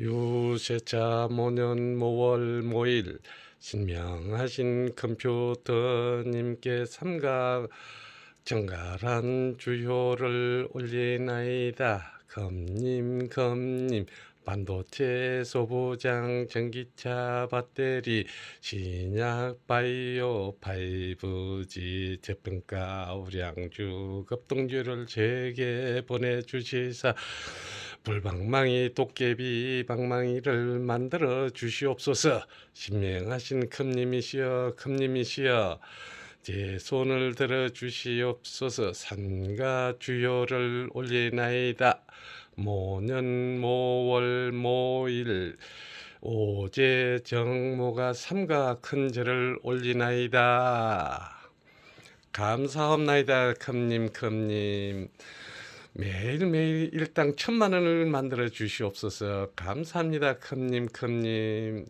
유세차 모년 모월 모일 신명하신 컴퓨터님께 삼각 정갈한 주효를 올리나이다. 검님 검님 반도체 소부장 전기차 배터리 신약 바이오 5G 제품가 우량주 급동주를 제게 보내주시사 불방망이 도깨비 방망이를 만들어 주시옵소서. 신명하신 컴님이시여 컴님이시여. 제 손을 들어 주시옵소서. 산가 주요를 올리나이다. 모년 모월 모일. 오제 정모가 삼가 큰 절을 올리나이다. 감사합나이다 컴님 컴님 매일매일 일당 천만 원을 만들어 주시옵소서. 감사합니다. 컴님 컴님